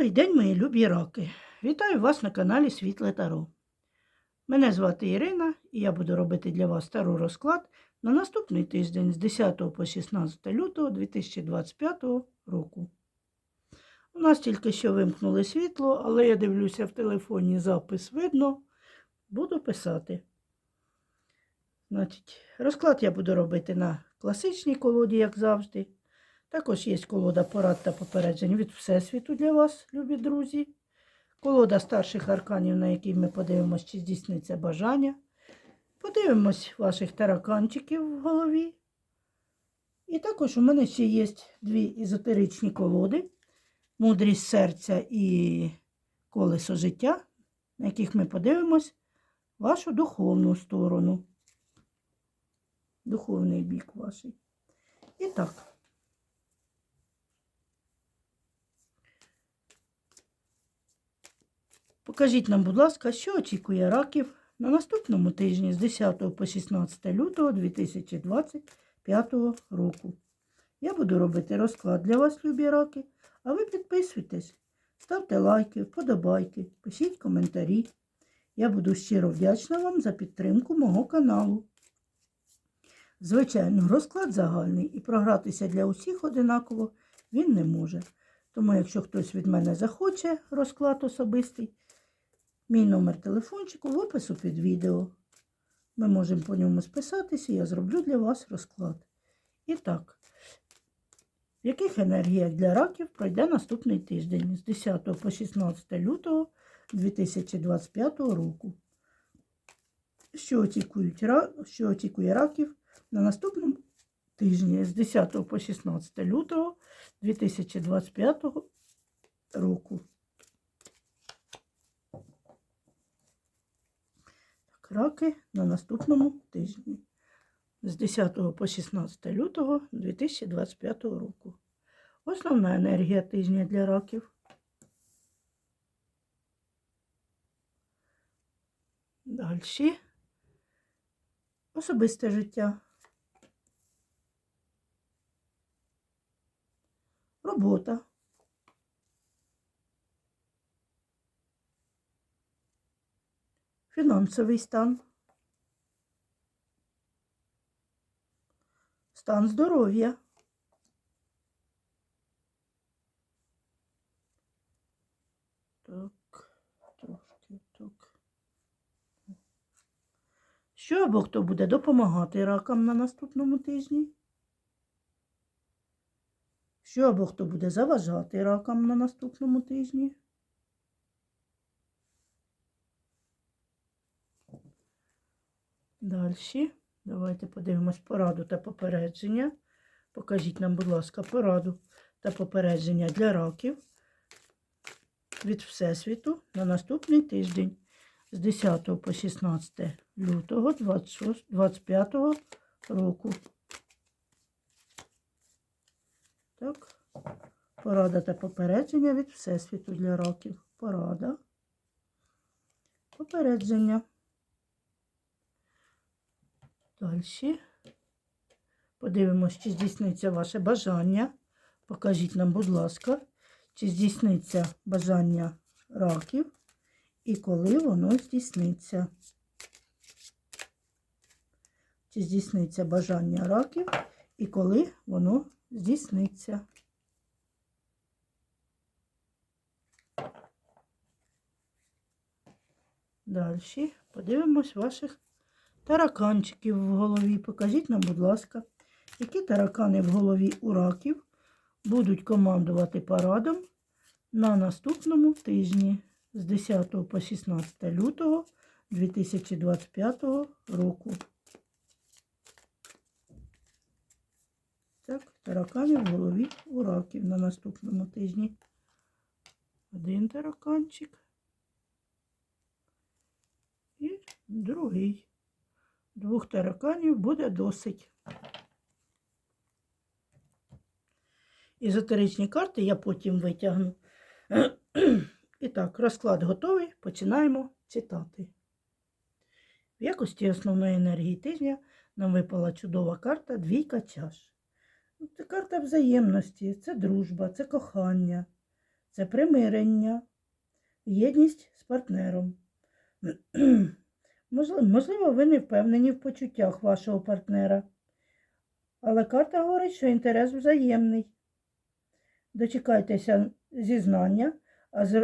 Добрий день, мої любі раки! Вітаю вас на каналі Світле Таро. Мене звати Ірина і я буду робити для вас старий розклад на наступний тиждень з 10 по 16 лютого 2025 року. У нас тільки що вимкнули світло, але я дивлюся в телефоні запис видно. Буду писати. Значить, розклад я буду робити на класичній колоді, як завжди. Також є колода порад та попереджень від Всесвіту для вас, любі друзі. Колода старших арканів, на якій ми подивимося, чи здійсниться бажання. Подивимось ваших тараканчиків в голові. І також у мене ще є дві езотеричні колоди: мудрість серця і колесо життя, на яких ми подивимось вашу духовну сторону. Духовний бік ваш. І так. Покажіть нам, будь ласка, що очікує раків на наступному тижні з 10 по 16 лютого 2025 року. Я буду робити розклад для вас, любі раки, а ви підписуйтесь, ставте лайки, вподобайки, пишіть коментарі. Я буду щиро вдячна вам за підтримку мого каналу. Звичайно, розклад загальний і програтися для усіх одинаково він не може. Тому, якщо хтось від мене захоче розклад особистий, Мій номер телефончику в опису під відео. Ми можемо по ньому списатися, я зроблю для вас розклад. І так, в яких енергіях для раків пройде наступний тиждень з 10 по 16 лютого 2025 року. Що, очікують, що очікує раків на наступному тижні з 10 по 16 лютого 2025 року. Раки на наступному тижні з 10 по 16 лютого 2025 року. Основна енергія тижня для раків. Далі особисте життя. Робота. Фінансовий стан, стан здоров'я, так, трошки так. Що або хто буде допомагати ракам на наступному тижні? Що або хто буде заважати ракам на наступному тижні? Далі. Давайте подивимось пораду та попередження. Покажіть нам, будь ласка, пораду та попередження для раків від Всесвіту на наступний тиждень з 10 по 16 лютого 2025 року. Так, порада та попередження від Всесвіту для раків. Порада. Попередження. Далі. Подивимось, чи здійсниться ваше бажання. Покажіть нам, будь ласка, чи здійсниться бажання раків і коли воно здійсниться. Чи здійсниться бажання раків і коли воно здійсниться. Далі подивимось ваших тараканчиків в голові. Покажіть нам, будь ласка, які таракани в голові у раків будуть командувати парадом на наступному тижні з 10 по 16 лютого 2025 року. Так, таракани в голові у раків на наступному тижні. Один тараканчик і другий двох тараканів буде досить. Езотеричні карти я потім витягну. І так, розклад готовий. Починаємо читати. В якості основної енергії тижня нам випала чудова карта двійка чаш. Це карта взаємності, це дружба, це кохання, це примирення, єдність з партнером. Можливо, ви не впевнені в почуттях вашого партнера. Але карта говорить, що інтерес взаємний. Дочекайтеся зізнання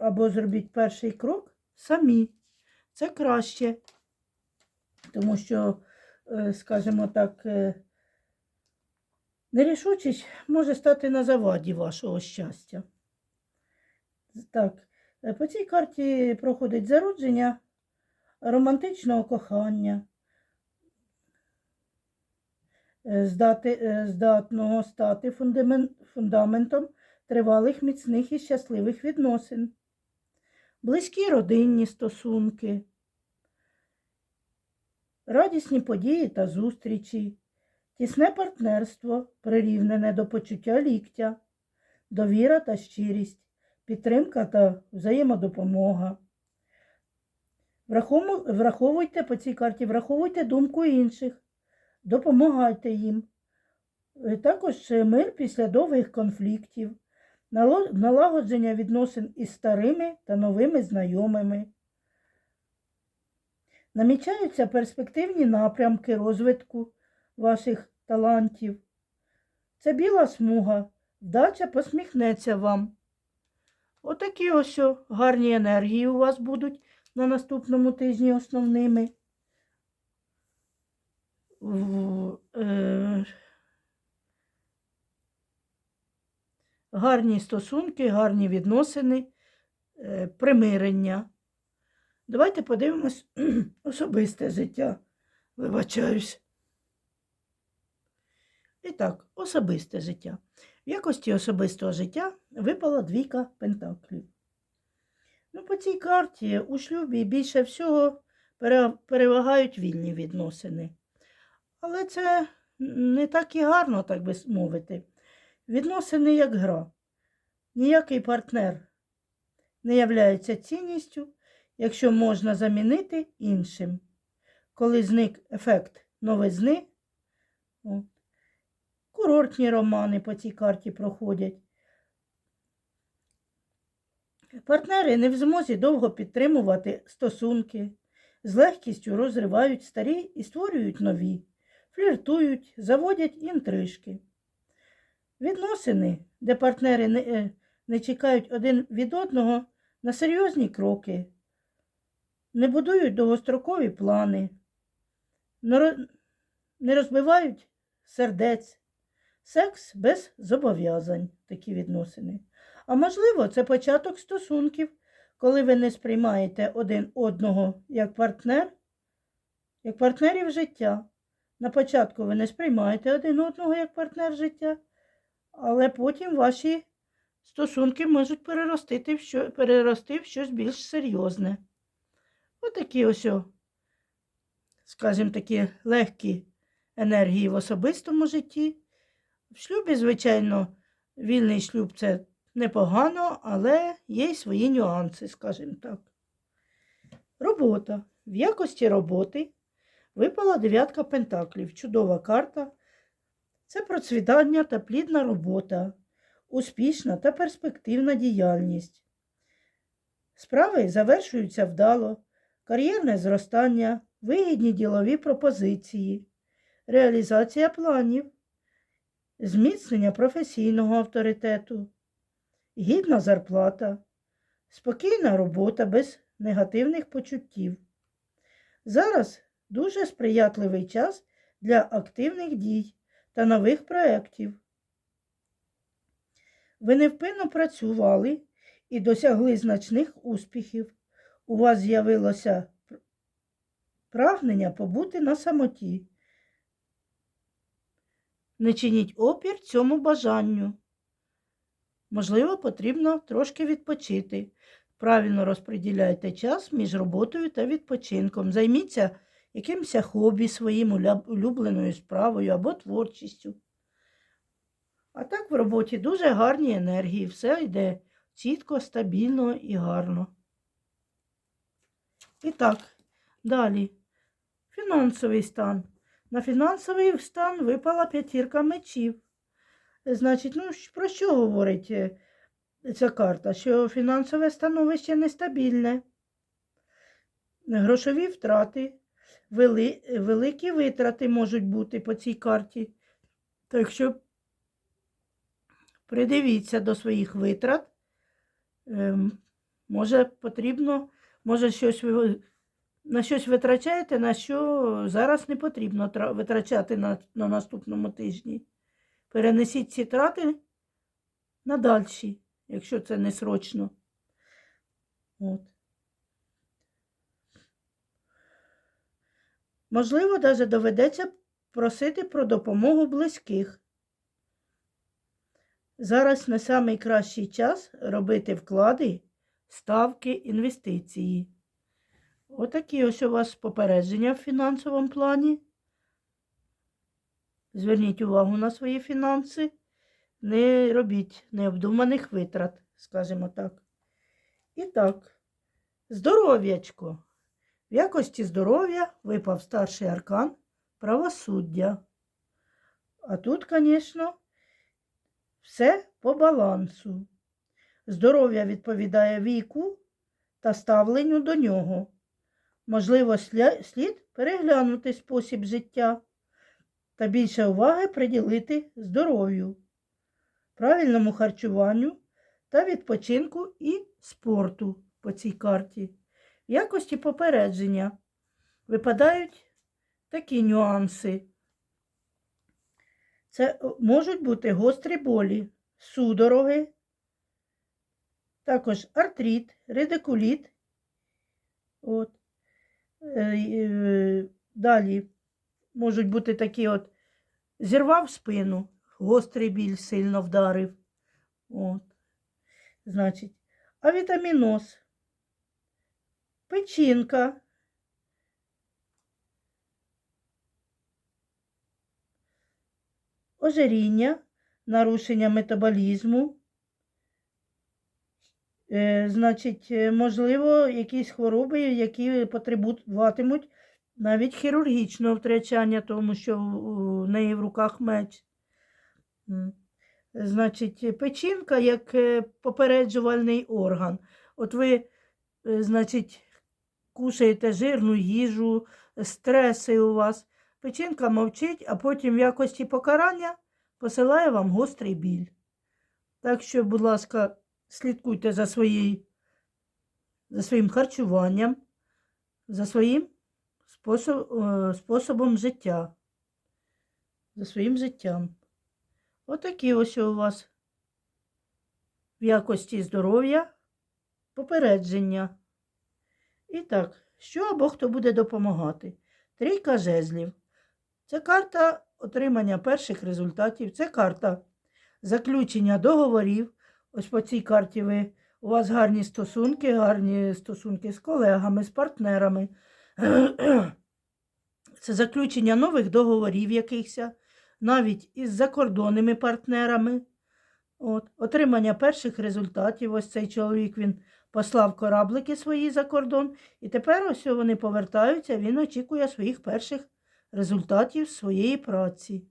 або зробіть перший крок самі. Це краще. Тому що, е, скажімо так, е, нерішучість може стати на заваді вашого щастя. Так, е, по цій карті проходить зародження романтичного кохання, е, здати, е, здатного стати фундаментом тривалих, міцних і щасливих відносин, близькі родинні стосунки, радісні події та зустрічі, тісне партнерство, прирівнене до почуття ліктя, довіра та щирість, підтримка та взаємодопомога. Враховуйте по цій карті, враховуйте думку інших, допомагайте їм. Е, Також мир після довгих конфліктів, налагодження відносин із старими та новими знайомими. Намічаються перспективні напрямки розвитку ваших талантів. Це біла смуга, вдача посміхнеться вам. Отакі ось гарні енергії у вас будуть на наступному тижні основними. Е, гарні стосунки, гарні відносини, е, примирення. Давайте подивимось особисте життя. Вибачаюсь. І так, особисте життя. В якості особистого життя випала двійка пентаклів. Ну, по цій карті у шлюбі більше всього перевагають вільні відносини. Але це не так і гарно, так би мовити. Відносини як гра. Ніякий партнер не являється цінністю, якщо можна замінити іншим. Коли зник ефект новизни, курортні романи по цій карті проходять. Партнери не в змозі довго підтримувати стосунки, з легкістю розривають старі і створюють нові, фліртують, заводять інтрижки. Відносини, де партнери не, е, не чекають один від одного на серйозні кроки, не будують довгострокові плани, не розбивають сердець, секс без зобов'язань, такі відносини. А можливо, це початок стосунків, коли ви не сприймаєте один одного як партнер, як партнерів життя. На початку ви не сприймаєте один одного як партнер життя, але потім ваші стосунки можуть переростити в що, перерости в щось більш серйозне. Отакі ось, скажімо, такі легкі енергії в особистому житті. В шлюбі, звичайно, вільний шлюб це непогано, але є й свої нюанси, скажімо так. Робота. В якості роботи випала дев'ятка пентаклів. Чудова карта. Це процвітання та плідна робота, успішна та перспективна діяльність. Справи завершуються вдало, кар'єрне зростання, вигідні ділові пропозиції, реалізація планів, зміцнення професійного авторитету, гідна зарплата, спокійна робота без негативних почуттів. Зараз дуже сприятливий час для активних дій та нових проєктів. Ви невпинно працювали і досягли значних успіхів. У вас з'явилося прагнення побути на самоті. Не чиніть опір цьому бажанню. Можливо, потрібно трошки відпочити. Правильно розподіляйте час між роботою та відпочинком. Займіться якимось хобі своїм улюбленою справою або творчістю. А так в роботі дуже гарні енергії, все йде чітко, стабільно і гарно. І так, далі. Фінансовий стан. На фінансовий стан випала п'ятірка мечів. Значить, ну про що говорить? е, ця карта, що фінансове становище нестабільне, грошові втрати, вели, великі витрати можуть бути по цій карті. Так що придивіться до своїх витрат. Ем, може, потрібно, може, щось ви на щось витрачаєте, на що зараз не потрібно витрачати на, на наступному тижні. Перенесіть ці трати на дальші, якщо це не срочно. От. Можливо, навіть доведеться просити про допомогу близьких. Зараз не самий кращий час робити вклади, ставки, інвестиції. Отакі ось у вас попередження в фінансовому плані. Зверніть увагу на свої фінанси. Не робіть необдуманих витрат, скажімо так. І так, здоров'ячко. В якості здоров'я випав старший аркан правосуддя. А тут, звісно, все по балансу. Здоров'я відповідає віку та ставленню до нього. Можливо, слід переглянути спосіб життя та більше уваги приділити здоров'ю, правильному харчуванню та відпочинку і спорту по цій карті. В якості попередження випадають такі нюанси. Це можуть бути гострі болі, судороги, також артрит, редикуліт. От. Е, е, Далі можуть бути такі от зірвав спину, гострий біль сильно вдарив. От. Значить, авітаміноз, печінка, ожиріння, нарушення метаболізму. Е, Значить, е, можливо, якісь хвороби, які потребуватимуть навіть хірургічного втрачання, тому що у неї в руках меч. Значить, печінка як е, попереджувальний орган. От ви, е, значить, кушаєте жирну їжу, стреси у вас. Печінка мовчить, а потім в якості покарання посилає вам гострий біль. Так що, будь ласка, слідкуйте за, своєю, за своїм харчуванням, за своїм способ, е, способом життя, за своїм життям. Отакі ось у вас в якості здоров'я попередження. І так, що або хто буде допомагати? Трійка жезлів. Це карта отримання перших результатів, це карта заключення договорів. Ось по цій карті ви, у вас гарні стосунки, гарні стосунки з колегами, з партнерами. Це заключення нових договорів якихось, навіть із закордонними партнерами. От. Отримання перших результатів. Ось цей чоловік він послав кораблики свої за кордон, і тепер ось вони повертаються, він очікує своїх перших результатів своєї праці.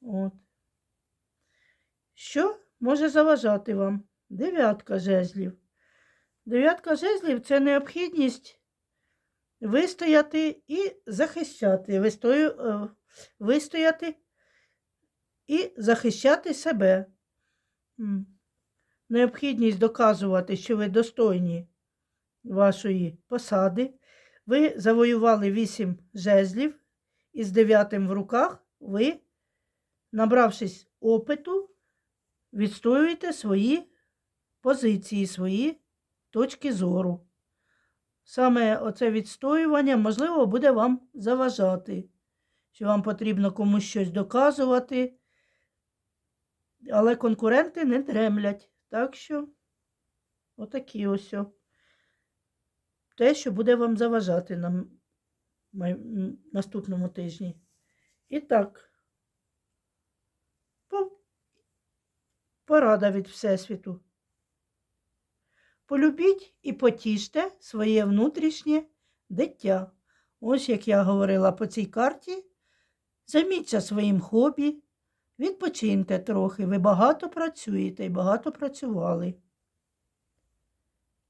От. Що може заважати вам? Дев'ятка жезлів. Дев'ятка жезлів це необхідність вистояти і захищати. Вистою, е, вистояти і захищати себе. Необхідність доказувати, що ви достойні вашої посади. Ви завоювали вісім жезлів, і з дев'ятим в руках ви, набравшись опиту, відстоюєте свої позиції, свої точки зору. Саме оце відстоювання, можливо, буде вам заважати, що вам потрібно комусь щось доказувати, але конкуренти не дремлять. Так що, отакі ось. Те, що буде вам заважати на наступному тижні. І так, порада від Всесвіту. Полюбіть і потіште своє внутрішнє дитя. Ось як я говорила по цій карті. Займіться своїм хобі, Відпочиньте трохи, ви багато працюєте і багато працювали.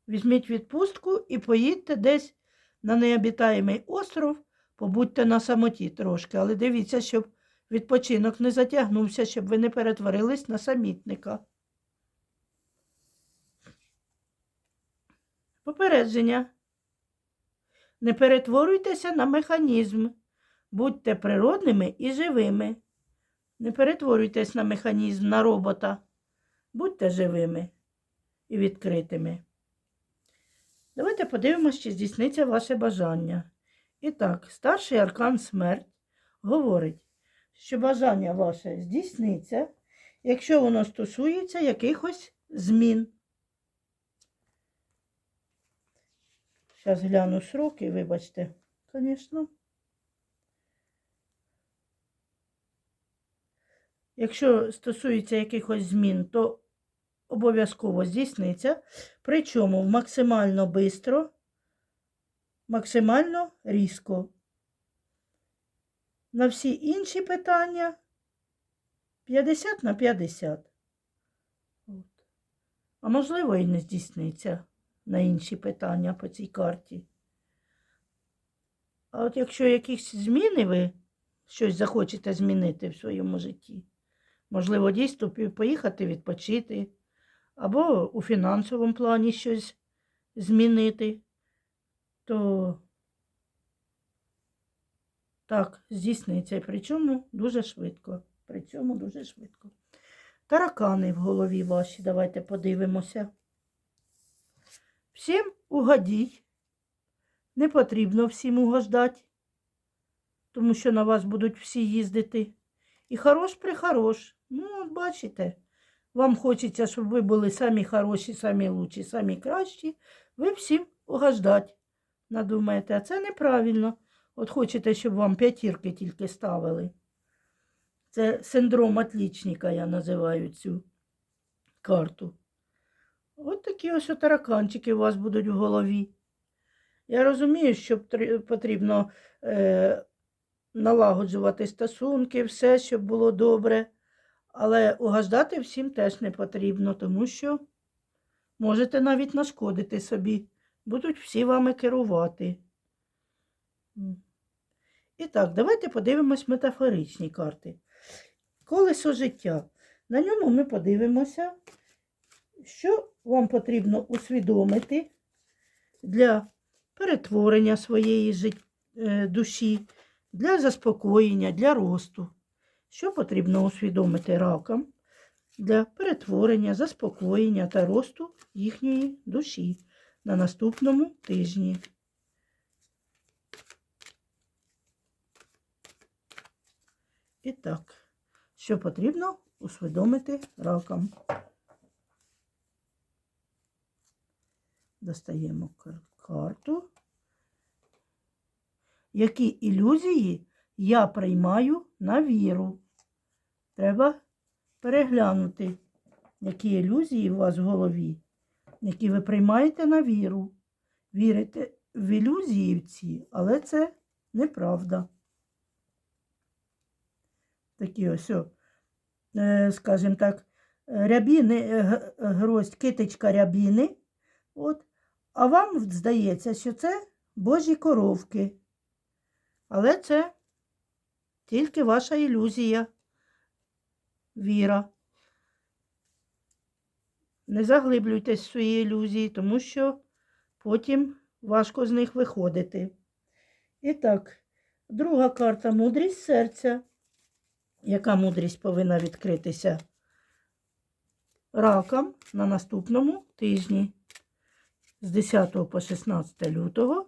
Візьміть відпустку і поїдьте десь на необітаємий остров, побудьте на самоті трошки, але дивіться, щоб відпочинок не затягнувся, щоб ви не перетворились на самітника. Попередження. Не перетворюйтеся на механізм. Будьте природними і живими. Не перетворюйтесь на механізм, на робота. Будьте живими і відкритими. Давайте подивимося, чи здійсниться ваше бажання. І так, старший аркан смерть говорить, що бажання ваше здійсниться, якщо воно стосується якихось змін. Зараз гляну сроки, вибачте, звісно. Якщо стосується якихось змін, то обов'язково здійсниться. Причому максимально бистро, максимально різко. На всі інші питання 50 на 50. А можливо, і не здійсниться на інші питання по цій карті. А от якщо якісь зміни ви щось захочете змінити в своєму житті, можливо, дійсно поїхати відпочити, або у фінансовому плані щось змінити, то так, здійсниться. Причому дуже швидко. При цьому дуже швидко. Таракани в голові ваші, давайте подивимося. Всім угодіть. Не потрібно всім угождати, тому що на вас будуть всі їздити. І хорош прихорош. Ну, от бачите, вам хочеться, щоб ви були самі хороші, самі лучші, самі кращі. Ви всім угождать надумаєте, а це неправильно. От хочете, щоб вам п'ятірки тільки ставили. Це синдром отлічника, я називаю цю карту. От такі ось тараканчики у вас будуть в голові. Я розумію, що потрібно е, налагоджувати стосунки, все, щоб було добре. Але угождати всім теж не потрібно, тому що можете навіть нашкодити собі. Будуть всі вами керувати. І так, давайте подивимось метафоричні карти. Колесо життя. На ньому ми подивимося, що вам потрібно усвідомити для перетворення своєї е, душі, для заспокоєння, для росту. Що потрібно усвідомити ракам для перетворення, заспокоєння та росту їхньої душі на наступному тижні. І так, що потрібно усвідомити ракам. Достаємо карту. Які ілюзії я приймаю на віру? Треба переглянути, які ілюзії у вас в голові, які ви приймаєте на віру. Вірите в ілюзії ці, але це неправда. Такі ось, е, скажімо так, рябіни, гроздь, китичка рябіни. От. А вам здається, що це божі коровки. Але це тільки ваша ілюзія, віра. Не заглиблюйтесь в свої ілюзії, тому що потім важко з них виходити. І так, друга карта мудрість серця. Яка мудрість повинна відкритися ракам на наступному тижні з 10 по 16 лютого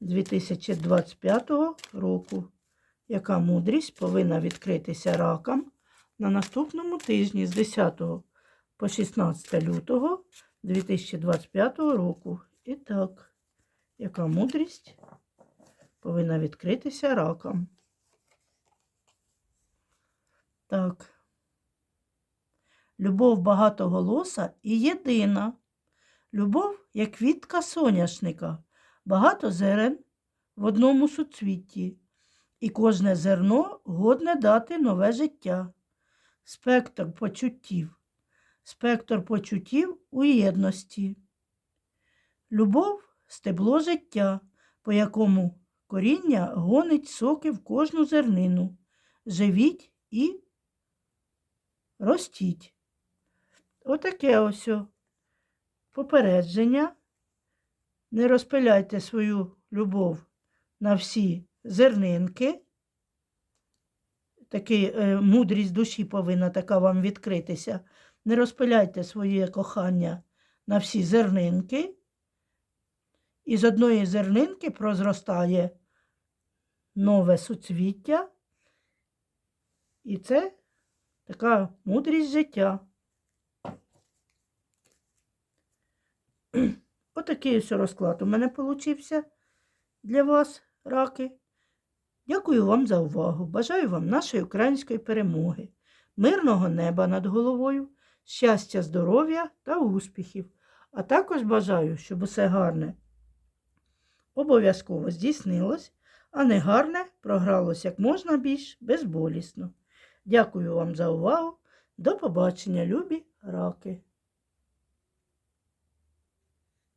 2025 року. Яка мудрість повинна відкритися ракам на наступному тижні з 10 по 16 лютого 2025 року. І так, яка мудрість повинна відкритися ракам? Так. Любов багатоголоса і єдина. Любов, як квітка соняшника, багато зерен в одному суцвітті, і кожне зерно годне дати нове життя. спектр почуттів, спектр почуттів у єдності. Любов стебло життя, по якому коріння гонить соки в кожну зернину. Живіть і ростіть. Отаке ось попередження. Не розпиляйте свою любов на всі зернинки. Такий е, мудрість душі повинна така вам відкритися. Не розпиляйте своє кохання на всі зернинки. І з одної зернинки прозростає нове суцвіття. І це така мудрість життя. Отакий ось розклад у мене получився для вас, раки. Дякую вам за увагу. Бажаю вам нашої української перемоги, мирного неба над головою, щастя, здоров'я та успіхів. А також бажаю, щоб усе гарне обов'язково здійснилось, а не гарне програлось як можна більш безболісно. Дякую вам за увагу. До побачення, любі раки!